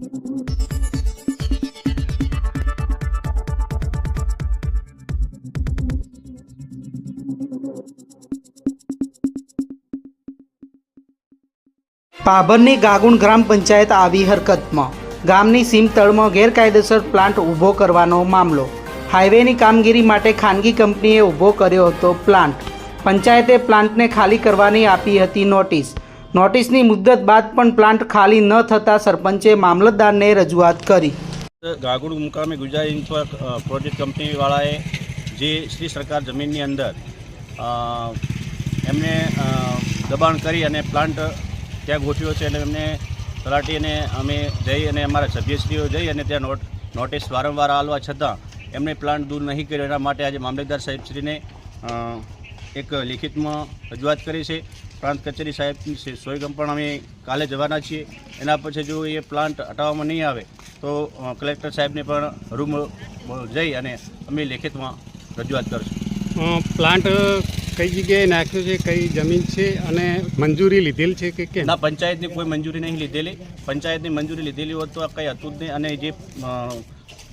પાભરની ગાગુણ ગ્રામ પંચાયત આવી હરકતમાં. ગામની સીમ તળમાં ગેરકાયદેસર પ્લાન્ટ ઊભો કરવાનો મામલો. હાઈવેની કામગીરી માટે ખાનગી કંપનીએ ઊભો કર્યો હતો પ્લાન્ટ. પંચાયતે પ્લાન્ટને ખાલી કરવાની આપી હતી નોટિસ. નોટિસની મુદ્દત બાદ પણ પ્લાન્ટ ખાલી ન થતાં સરપંચે મામલતદારને રજૂઆત કરી. ગાગુડ મુકામે ગુજરાત ઇન્ફ્રા પ્રોજેક્ટ કંપનીવાળાએ જે શ્રી સરકાર જમીનની અંદર એમને દબાણ કરી અને પ્લાન્ટ ત્યાં ગોઠવ્યો છે અને એમને તલાટીને અમે જઈ અને અમારા સભ્યશ્રીઓ જઈ અને ત્યાં નોટ, નોટિસ વારંવાર આલવા છતાં એમણે પ્લાન્ટ દૂર નહીં કર્યો. એના માટે આજે મામલતદાર સાહેબશ્રીને એક લિખિતમાં રજૂઆત કરી છે. પ્રાંત કચેરી સાહેબની સોયગમ પણ અમે કાલે જવાના છીએ. એના પછી જો એ પ્લાન્ટ હટાવવામાં નહીં આવે તો કલેક્ટર સાહેબને પણ રૂમ જઈ અને અમે લેખિતમાં રજૂઆત કરશું. પ્લાન્ટ કઈ જગ્યાએ નાખ્યો છે કઈ જમીન છે અને મંજૂરી લીધેલ છે કે કેમ? ના પંચાયતની કોઈ મંજૂરી નહીં લીધેલી. પંચાયતની મંજૂરી લીધેલી હોત તો કંઈ હતું જ નહીં અને જે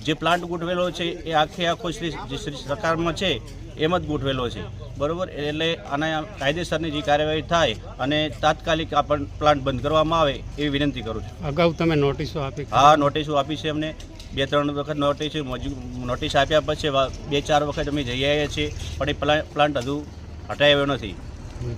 જે પ્લાન્ટ ગોઠવેલો છે એ આખે આખો શ્રી જે શ્રી સરકારમાં છે એમ જ ગોઠવેલો છે. બરાબર? એટલે આના કાયદેસરની જે કાર્યવાહી થાય અને તાત્કાલિક આ પ્લાન્ટ બંધ કરવામાં આવે એવી વિનંતી કરું છું. અગાઉ તમે નોટિસો આપી હા નોટિસો આપી છે અમને. બે ત્રણ વખત નોટિસ નોટિસ આપ્યા પછી બે ચાર વખત અમે જઈ આવ્યા છીએ પણ એ પ્લા- પ્લાન્ટ હજુ હટાવ્યો નથી.